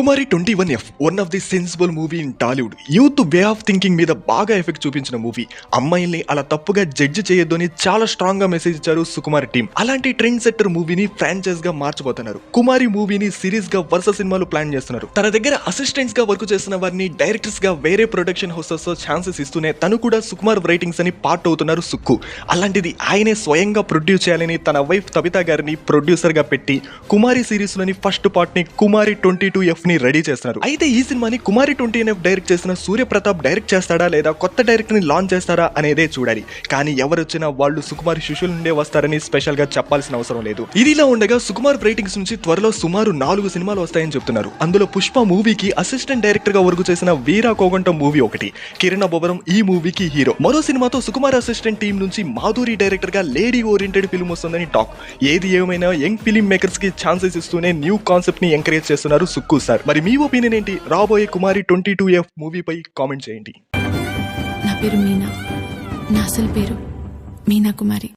Kumari twenty one F one of the sensible movie in Tollywood youth way of thinking మీద బాగా effect చూపించిన movie అమ్మాయిల్ని అలా తప్పుగా జడ్జి చేయొద్దు అని చాలా స్ట్రాంగ్గా మెసేజ్ ఇచ్చారు సుకుమార్ టీం అలాంటి ట్రెండ్ సెట్టర్ మూవీని ఫ్రాంచైజ్గా మార్చబోతున్నారు. కుమారి మూవీని సిరీస్గా వరుస సినిమాలు ప్లాన్ చేస్తున్నారు. తన దగ్గర అసిస్టెంట్స్గా వర్క్ చేస్తున్న వారిని డైరెక్టర్స్గా వేరే ప్రొడక్షన్ హౌసెస్తో ఛాన్సెస్ ఇస్తూనే తను కూడా సుకుమార్ రైటింగ్స్ అని పార్ట్ అవుతున్నారు సుక్కు. అలాంటిది ఆయనే స్వయంగా ప్రొడ్యూస్ చేయాలని తన వైఫ్ తబితా గారిని ప్రొడ్యూసర్గా పెట్టి కుమారి సిరీస్లోని ఫస్ట్ పార్ట్ని కుమారి ట్వంటీ టూ ఎఫ్ ని రెడీ చేస్తున్నారు అయితే ఈ సినిమాని కుమారి ట్వంటీ ఎన్ఎఫ్ డైరెక్ట్ చేసిన సూర్యప్రతాప్ డైరెక్ట్ చేస్తాడా లేదా కొత్త డైరెక్ట్ని లాంచ్ చేస్తారా అనేదే చూడాలి. కానీ ఎవరు వచ్చినా వాళ్ళు సుకుమార్ శిష్యుల నుండే వస్తారని స్పెషల్గా చెప్పాల్సిన అవసరం లేదు. ఇదిలా ఉండగా సుకుమార్ రేటింగ్స్ నుంచి త్వరలో సుమారు నాలుగు సినిమాలు వస్తాయని చెప్తున్నారు. అందులో పుష్ప మూవీకి అసిస్టెంట్ డైరెక్టర్గా వర్క్ చేసిన వీరా కోగంట మూవీ ఒకటి కిరణ్ బొబరం ఈ మూవీకి హీరో మరో సినిమాతో సుకుమార్ అసిస్టెంట్ టీం నుంచి మాధురి డైరెక్టర్గా లేడీ ఓరియంటెడ్ ఫిల్మ్ వస్తుందని టాక్ ఏది ఏమైనా యంగ్ ఫిలిం మేకర్స్కి ఛాన్సెస్ ఇస్తూనే న్యూ కాన్సెప్ట్ని ఎంకరేజ్ చేస్తున్నారు సుక్కు సార్. మరి మీ ఒపీనియన్ ఏంటి? రాబోయే కుమారి ట్వంటీ టూ ఎఫ్ మూవీపై కామెంట్ చేయండి. నా పేరు మీనా. నా అసలు పేరు మీనా కుమారి.